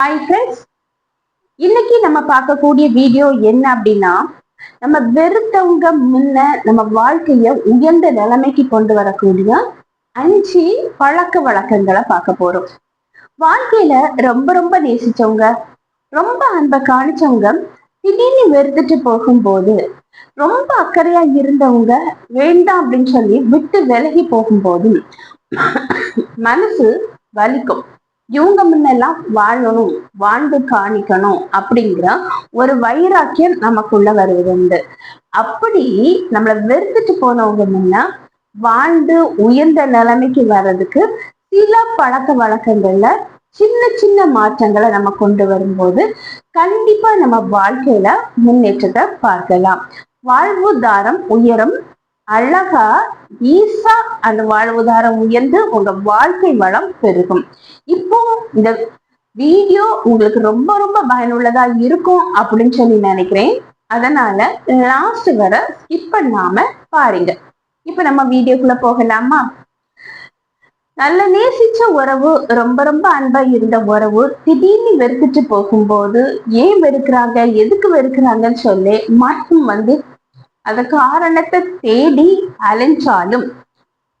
Hi friends இன்னைக்கு நம்ம பார்க்கக்கூடிய வீடியோ என்ன அப்படின்னா நம்ம வெறுத்தவங்க முன்ன நம்ம வாழ்க்கைய உயர்ந்த நிலைமைக்கு கொண்டு வரக்கூடிய அஞ்சு பழக்க வழக்கங்களை பார்க்க போறோம். வாழ்க்கையில ரொம்ப ரொம்ப நேசிச்சவங்க ரொம்ப அன்பை காணிச்சவங்க திடீர்னு வெறுத்துட்டு போகும்போது ரொம்ப அக்கறையா இருந்தவங்க வேண்டாம் அப்படின்னு சொல்லி விட்டு விலகி போகும்போது மனசு வலிக்கும். இவங்க முன்னெல்லாம் வாழணும் வாழ்ந்து காணிக்கணும் அப்படிங்கிற ஒரு வைராக்கியம் நமக்குள்ள வருவதுண்டு. அப்படி நம்மளை வெறுத்துட்டு போனவங்க முன்ன வாழ்ந்து உயர்ந்த நிலைமைக்கு வர்றதுக்கு சில பழக்க வழக்கங்கள்ல சின்ன சின்ன மாற்றங்களை நம்ம கொண்டு வரும்போது கண்டிப்பா நம்ம வாழ்க்கையில முன்னேற்றத்தை பார்க்கலாம். வாழ்வு தாரம் உயரும் அழகா ஈசா அந்த வாழ்வுதாரம் உயர்ந்து உங்க வாழ்க்கை வளம் பெருகும். இப்போ இந்த வீடியோ உங்களுக்கு ரொம்ப ரொம்ப பயனுள்ளதா இருக்கும் அப்படின்னு சொல்லி நினைக்கிறேன். அதனால லாஸ்ட் வர ஸ்கிப் பண்ணாம பாருங்க. இப்ப நம்ம வீடியோக்குள்ள போகலாமா? நல்ல நேசிச்ச உறவு ரொம்ப ரொம்ப அன்பா இருந்த உறவு திடீர்னு வெறுத்துட்டு போகும்போது ஏன் வெறுக்கிறாங்க எதுக்கு வெறுக்கிறாங்கன்னு சொல்லி மட்டும் வந்து அந்த காரணத்தை தேடி அலைஞ்சாலும்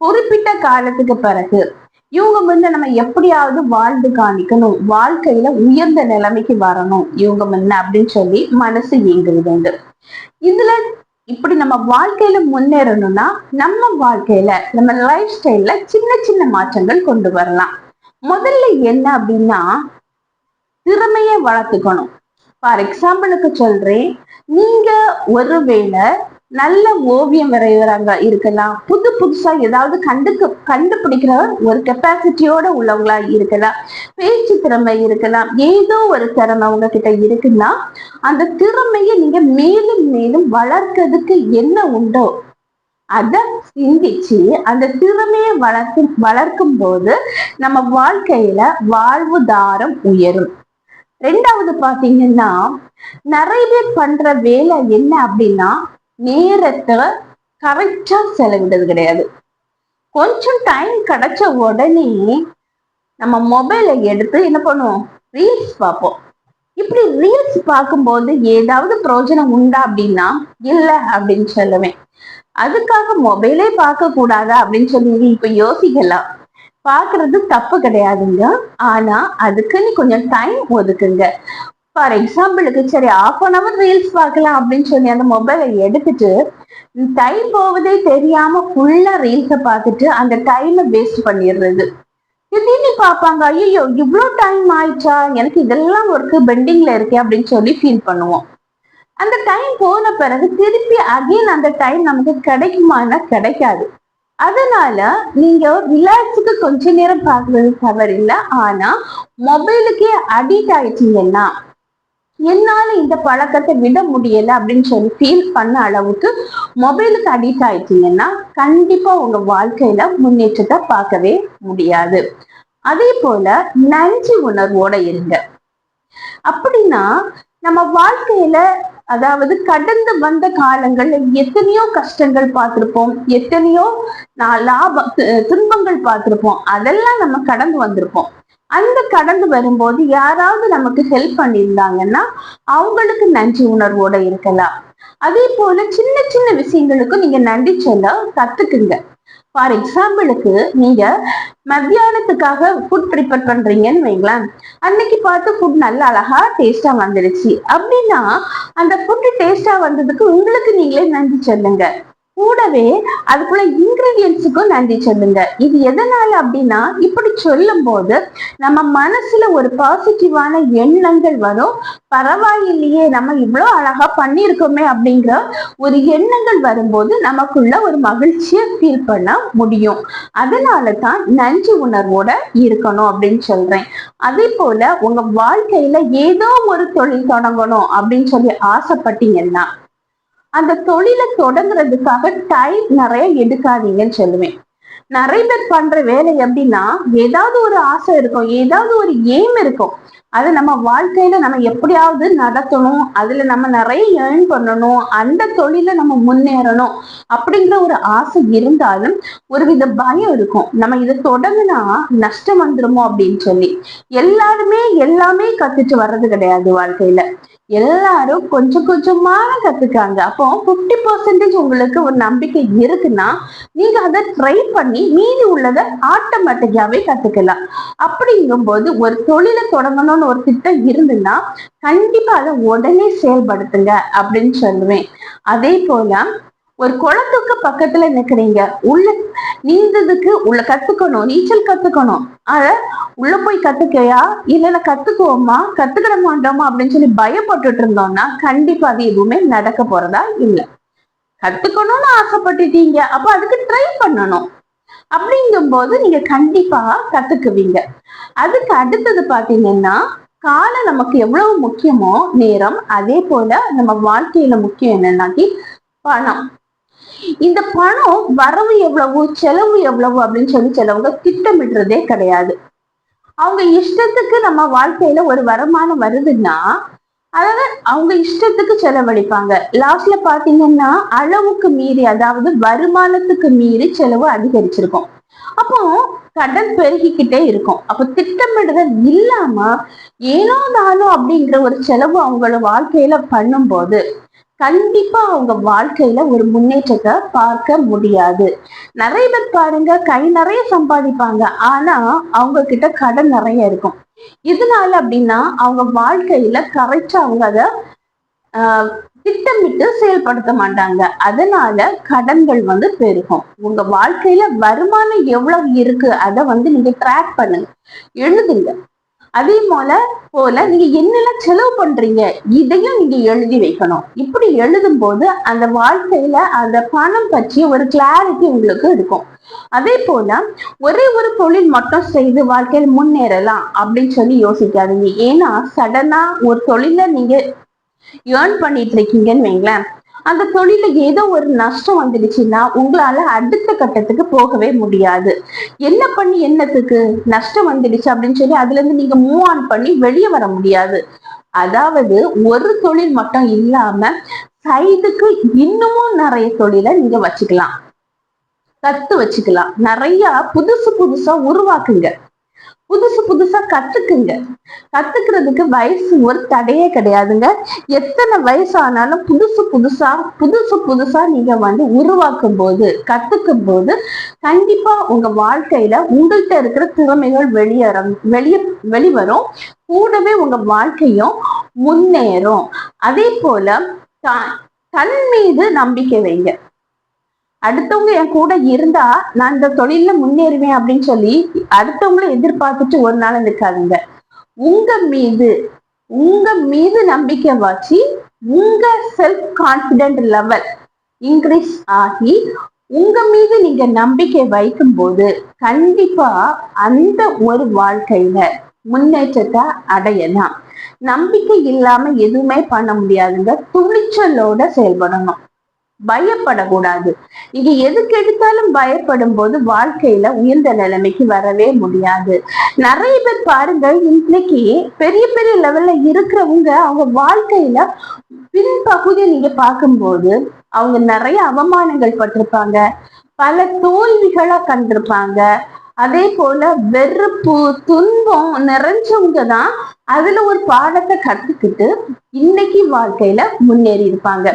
குறிப்பிட்ட காலத்துக்கு பிறகு இவங்க வந்து நம்ம எப்படியாவது வாழ்ந்து காணிக்கணும் வாழ்க்கையில உயர்ந்த நிலைமைக்கு வரணும் இவங்க முன்ன அப்படின்னு சொல்லி மனசு இயங்குறது உண்டு இதுல இப்படி நம்ம வாழ்க்கையில முன்னேறணும்னா நம்ம வாழ்க்கையில நம்ம லைஃப் ஸ்டைல்ல சின்ன சின்ன மாற்றங்கள் கொண்டு வரலாம். முதல்ல என்ன அப்படின்னா திறமையை வளர்த்துக்கணும். ஃபார் எக்ஸாம்பிளுக்கு சொல்றேன் நீங்க ஒருவேளை நல்ல ஓவியம் வரைகிறாங்க இருக்கலாம். புது புதுசா ஏதாவது கண்டுக்கு கண்டுபிடிக்கிற ஒரு கெப்பாசிட்டியோட உள்ளவங்களா இருக்கலாம். பேச்சு திறமை இருக்கலாம். ஏதோ ஒரு திறமை உங்ககிட்ட இருக்குன்னா அந்த திறமையை நீங்க மேலும் மேலும் வளர்க்கறதுக்கு என்ன உண்டோ அதை சிந்திச்சு அந்த திறமையை வளர்க்கும் வளர்க்கும் போது நம்ம வாழ்க்கையில வாழ்வுதாரம் உயரும். ரெண்டாவது பாத்தீங்கன்னா நிறைய பேர் பண்ற வேலை என்ன அப்படின்னா நேரத்தை கரெக்டா செலவிடுறது கிடையாது. கொஞ்சம் டைம் கிடைச்ச உடனே நம்ம மொபைலை எடுத்து என்ன பண்ணுவோம்? ரீல்ஸ் பார்ப்போம். இப்படி ரீல்ஸ் பார்க்கும்போது ஏதாவது பிரயோஜனம் உண்டா அப்படின்னா இல்லை அப்படின்னு சொல்லுவேன். அதுக்காக மொபைலே பார்க்க கூடாதா அப்படின்னு சொல்லி இப்ப யோசிக்கலாம். பாக்குறது தப்பு கிடையாதுங்க. ஆனா அதுக்குன்னு கொஞ்சம் டைம் ஒதுக்குங்க. ஃபார் எக்ஸாம்பிளுக்கு சரி ஆஃப் அன் அவர் ரீல்ஸ் பார்க்கலாம் அப்படின்னு சொல்லி அந்த மொபைலை எடுத்துட்டு டைம் போவதே தெரியாம ஃபுல்லா ரீல்ஸை பார்த்துட்டு அந்த டைமை வேஸ்ட் பண்ணிடுறது. திடீர்னு பார்ப்பாங்க ஐயோ இவ்வளோ டைம் ஆயிடுச்சா? எனக்கு இதெல்லாம் ஒர்க்கு பெண்டிங்ல இருக்கே அப்படின்னு சொல்லி ஃபீல் பண்ணுவோம். அந்த டைம் போன பிறகு திருப்பி அகைன் அந்த டைம் நமக்கு கிடைக்குமானா கிடைக்காது. அதனால நீங்க ரிலாக்ஸுக்கு கொஞ்ச நேரம் பார்க்கறது தவறில்லை. ஆனா மொபைலுக்கே அடிக்ட் ஆயிட்டீங்கன்னா என்னால இந்த பழக்கத்தை விட முடியல அப்படின்னு சொல்லி ஃபீல் பண்ண அளவுக்கு மொபைலுக்கு அடிக்ட் ஆயிட்டீங்கன்னா கண்டிப்பா உங்க வாழ்க்கையில முன்னேற்றத்தை பார்க்கவே முடியாது. அதே போல நன்றி உணர்வோட இருங்க. அப்படின்னா நம்ம வாழ்க்கையில அதாவது கடந்து வந்த காலங்கள்ல எத்தனையோ கஷ்டங்கள் பார்த்திருப்போம். எத்தனையோ லாப துன்பங்கள் பார்த்திருப்போம். அதெல்லாம் நம்ம கடந்து வந்திருப்போம். அந்த கடந்து வரும்போது யாராவது நமக்கு ஹெல்ப் பண்ணியிருந்தாங்கன்னா அவங்களுக்கு நன்றி உணர்வோட இருக்கலாம். அதே போல சின்ன சின்ன விஷயங்களுக்கும் நீங்க நன்றி சொல்ல கத்துக்குங்க. ஃபார் எக்ஸாம்பிளுக்கு நீங்க மத்தியானத்துக்காக ஃபுட் ப்ரிப்பேர் பண்றீங்கன்னு வைங்களேன். அன்னைக்கு பார்த்து ஃபுட் நல்லா அழகா டேஸ்டா வந்துடுச்சு அப்படின்னா அந்த ஃபுட் டேஸ்டா வந்ததுக்கு உங்களுக்கு நீங்களே நன்றி சொல்லுங்க. கூடவே அதுக்குள்ள இன்கிரீடியன்ஸுக்கும் நன்றி சொல்லுங்க. இது எதனால அப்படின்னா இப்படி சொல்லும் போது நம்ம மனசுல ஒரு பாசிட்டிவான எண்ணங்கள் வரும். பரவாயில்லையே நம்ம இவ்வளோ அழகா பண்ணியிருக்கோமே அப்படிங்கிற ஒரு எண்ணங்கள் வரும்போது நமக்குள்ள ஒரு மகிழ்ச்சியை ஃபீல் பண்ண முடியும். அதனால தான் நன்றி உணர்வோட இருக்கணும் அப்படின்னு சொல்றேன். அதே போல உங்க வாழ்க்கையில ஏதோ ஒரு தொழில் தொடங்கணும் அப்படின்னு சொல்லி ஆசைப்பட்டீங்கன்னா அந்த தொழிலை தொடங்குறதுக்காக டைம் நிறைய எடுக்காதீங்கன்னு சொல்லுவேன். நிறைய பேர் பண்ற வேலை எப்படின்னா ஏதாவது ஒரு ஆசை இருக்கும் ஏதாவது ஒரு எய்ம் இருக்கும். அது நம்ம வாழ்க்கையில நம்ம எப்படியாவது நடத்தணும் அதுல நம்ம நிறைய ஏர்ன் பண்ணணும் அந்த தொழில நம்ம முன்னேறணும் அப்படிங்கிற ஒரு ஆசை இருந்தாலும் ஒரு வித பயம் இருக்கும். நம்ம இதை தொடங்கினா நஷ்டம் வந்துருமோ அப்படின்னு சொல்லி. எல்லாருமே எல்லாமே கத்துட்டு வர்றது கிடையாது வாழ்க்கையில. எல்லாரும் கொஞ்சம் கொஞ்சமாக கத்துக்காங்க. அப்போ ஃபிஃப்டி பர்சன்டேஜ் உங்களுக்கு ஒரு நம்பிக்கை இருக்குன்னா நீங்க அதை ட்ரை பண்ணி மீதி உள்ளதை ஆட்டோமேட்டிக்காவே கத்துக்கலாம். அப்படிங்கும்போது ஒரு தொழிலை தொடங்கணும்னு ஒரு திட்டம் இருந்துன்னா கண்டிப்பா அதை உடனே செயல்படுத்துங்க அப்படின்னு சொல்லுவேன். அதே போல ஒரு குளத்துக்கு பக்கத்துல நிக்கிறீங்க. உள்ள நீந்ததுக்கு உள்ள கத்துக்கணும். நீச்சல் கத்துக்கணும். அத உள்ள போய் கத்துக்கையா? இல்லைன்னா கத்துக்குவோமா? கத்துக்கிட மாட்டோமா அப்படின்னு சொல்லி பயப்பட்டுட்டு இருந்தோம்னா கண்டிப்பா அது எதுவுமே நடக்க போறதா இல்ல. கத்துக்கணும்னு ஆசைப்பட்டுட்டீங்க. அப்ப அதுக்கு ட்ரை பண்ணணும். அப்படிங்கும் போது நீங்க கண்டிப்பா கத்துக்குவீங்க. அதுக்கு அடுத்தது பாத்தீங்கன்னா காலம் நமக்கு எவ்வளவு முக்கியமோ நேரம் அதே போல நம்ம வாழ்க்கையில முக்கியம் என்னன்னாக்கி பணம். இந்த பணம் வரவு எவ்வளவு செலவு எவ்வளவு அப்படின்னு சொல்லி சிலவங்க திட்டமிடுறதே கிடையாது. அவங்க இஷ்டத்துக்கு நம்ம வாழ்க்கையில ஒரு வருமானம் வருதுன்னா அதாவது அவங்க இஷ்டத்துக்கு செலவழிப்பாங்க. லாஸ்ட்ல பாத்தீங்கன்னா அளவுக்கு மீறி அதாவது வருமானத்துக்கு மீறி செலவு அதிகரிச்சிருக்கும். அப்போ கடன் பெருகிக்கிட்டே இருக்கும். அப்ப திட்டமிடுதல் இல்லாம ஏனோ தானோ அப்படிங்கிற ஒரு செலவு அவங்களோட வாழ்க்கையில பண்ணும்போது கண்டிப்பா அவங்க வாழ்க்கையில ஒரு முன்னேற்றத்தை பார்க்க முடியாது. நிறைய பேர் பாருங்க கை நிறைய சம்பாதிப்பாங்க. ஆனா அவங்க கிட்ட கடன் நிறைய இருக்கும். இதனால அப்படின்னா அவங்க வாழ்க்கையில கரெக்டா அவங்க அதை ஆஹ் திட்டமிட்டு செயல்படுத்த மாட்டாங்க. அதனால கடன்கள் வந்து பெருகும். உங்க வாழ்க்கையில வருமானம் எவ்வளவு இருக்கு அதை வந்து நீங்க ட்ராக் பண்ணுங்க. எழுதுங்க. அதே போல போல நீங்க என்னெல்லாம் செலவு பண்றீங்க இதையும் நீங்க எழுதி வைக்கணும். இப்படி எழுதும் போது அந்த வாழ்க்கையில அந்த பணம் பற்றி ஒரு கிளாரிட்டி உங்களுக்கு இருக்கும். அதே போல ஒரே ஒரு தொழில் மட்டும் செய்து வாழ்க்கையில் முன்னேறலாம் அப்படின்னு சொல்லி யோசிக்காதீங்க. ஏன்னா சடனா ஒரு தொழில நீங்க ஏர்ன் பண்ணிட்டு இருக்கீங்கன்னு வைங்களேன். அந்த தொழில ஏதோ ஒரு நஷ்டம் வந்துடுச்சுன்னா உங்களால அடுத்த கட்டத்துக்கு போகவே முடியாது. என்ன பண்ணி என்னத்துக்கு நஷ்டம் வந்துடுச்சு அப்படின்னு சொல்லி அதுல இருந்து நீங்க மூவ் ஆன் பண்ணி வெளியே வர முடியாது. அதாவது ஒரு தொழில் மட்டும் இல்லாம சைடுக்கு இன்னமும் நிறைய தொழிலை நீங்க வச்சுக்கலாம். கத்து வச்சுக்கலாம். நிறைய புதுசு புதுசா உருவாக்குங்க. புதுசு புதுசா கத்துக்குங்க. கத்துக்கிறதுக்கு வயசு ஒரு தடையே கிடையாதுங்க. எத்தனை வயசு ஆனாலும் புதுசு புதுசா புதுசு புதுசா நீங்க வந்து உருவாக்கும் போது கத்துக்கும் போது கண்டிப்பா உங்க வாழ்க்கையில உங்கள்கிட்ட இருக்கிற திறமைகள் வெளியேற வெளிய வெளிவரும். கூடவே உங்க வாழ்க்கையும் முன்னேறும். அதே போல தன் மீது நம்பிக்கை வைங்க. அடுத்தவங்க என் கூட இருந்தா நான் இந்த தொழில முன்னேறுவேன் அப்படின்னு சொல்லி அடுத்தவங்கள எதிர்பார்த்துட்டு ஒரு நாள் இருக்காதுங்க. உங்க மீது உங்க மீது நம்பிக்கை வச்சு உங்க செல்ஃப் கான்பிடென்ட் லெவல் இன்க்ரீஸ் ஆகி உங்க மீது நீங்க நம்பிக்கை வைக்கும் போது கண்டிப்பா அந்த ஒரு வாழ்க்கையில முன்னேற்றத்தை அடையலாம். நம்பிக்கை இல்லாம எதுவுமே பண்ண முடியாதுங்க. துணிச்சலோட செயல்படணும். பயப்படக்கூடாது. நீங்க எதுக்கு எடுத்தாலும் பயப்படும் போது வாழ்க்கையில உயர்ந்த நிலைமைக்கு வரவே முடியாது. நிறைய பேர் பாருங்க இன்னைக்கு பெரிய பெரிய லெவல்ல இருக்கிறவங்க அவங்க வாழ்க்கையில பின்பகுதியை நீங்க பார்க்கும்போது அவங்க நிறைய அவமானங்கள் பட்டிருப்பாங்க. பல தோல்விகளா கண்டிருப்பாங்க. அதே போல வெறுப்பு துன்பம் நிறைஞ்சவங்க தான் அதுல ஒரு பாடத்தை கத்துக்கிட்டு இன்னைக்கு வாழ்க்கையில முன்னேறி இருப்பாங்க.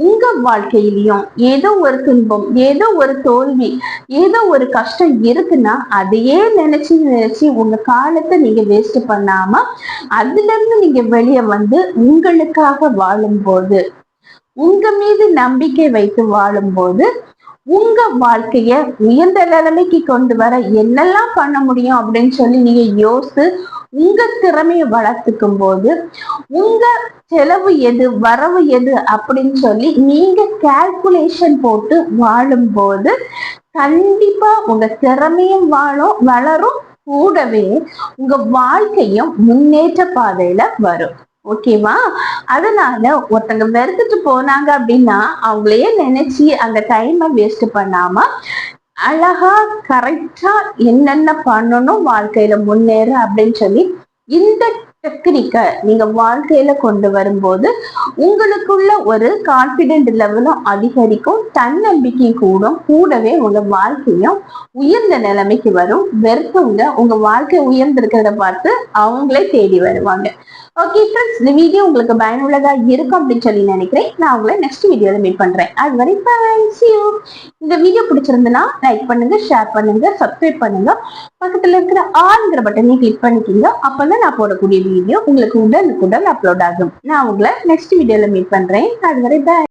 உங்க வாழ்க்கையிலயும் ஏதோ ஒரு துன்பம் ஏதோ ஒரு தோல்வி ஏதோ ஒரு கஷ்டம் இருக்குன்னா அதையே நினைச்சு நினைச்சு உங்க காலத்தை நீங்க வேஸ்ட் பண்ணாம அதுல இருந்து நீங்க வெளியே வந்து உங்களுக்காக வாழும்போது உங்க மீது நம்பிக்கை வைத்து வாழும்போது உங்க வாழ்க்கைய உயர்ந்த நிலைமைக்கு கொண்டு வர என்னெல்லாம் பண்ண முடியும் அப்படின்னு சொல்லி நீங்க யோசித்து உங்க திறமையை வளர்த்துக்கும் போது உங்க செலவு எது வரவு எது அப்படின்னு சொல்லி நீங்க கால்குலேஷன் போட்டு வாழும் போது கண்டிப்பா உங்க திறமையும் வாழும் வளரும் கூடவே உங்க வாழ்க்கையும் முன்னேற்ற பாதையில வரும். ஓகேவா? அதனால ஒருத்தங்க வெறுத்துட்டு போனாங்க அப்படின்னா அவங்களையே நினைச்சு அந்த டைமை வேஸ்ட் பண்ணாம அழகா கரெக்டா என்னென்ன பண்ணணும் வாழ்க்கையில முன்னேற அப்படின்னு சொல்லி இந்த டெக்னிக்கை நீங்க வாழ்க்கையில கொண்டு வரும்போது உங்களுக்குள்ள ஒரு கான்பிடென்ட் லெவலும் அதிகரிக்கும். தன்னம்பிக்கையும் கூடும். கூடவே உங்க வாழ்க்கையும் உயர்ந்த நிலைமைக்கு வரும். வெறுத்தவங்க உங்க வாழ்க்கை உயர்ந்திருக்கிறத பார்த்து அவங்களே தேடி வருவாங்க. ஓகே ஃப்ரெண்ட்ஸ் இந்த வீடியோ உங்களுக்கு பயனுள்ளதா இருக்கும் அப்படின்னு சொல்லி நினைக்கிறேன். நான் உங்களை நெக்ஸ்ட் வீடியோல மீட் பண்றேன். அது வரை இந்த வீடியோ பிடிச்சிருந்தனா லைக் பண்ணுங்க ஷேர் பண்ணுங்க சப்ஸ்கிரைப் பண்ணுங்க. பக்கத்துல இருக்கிற ஆளுங்கிற பட்டனையும் கிளிக் பண்ணிக்கிங்க. அப்பதான் நான் போடக்கூடிய வீடியோ உங்களுக்கு உடனுக்குடன் அப்லோட் ஆகும். நான் உங்களை நெக்ஸ்ட் வீடியோல மீட் பண்றேன். அதுவரை பாய்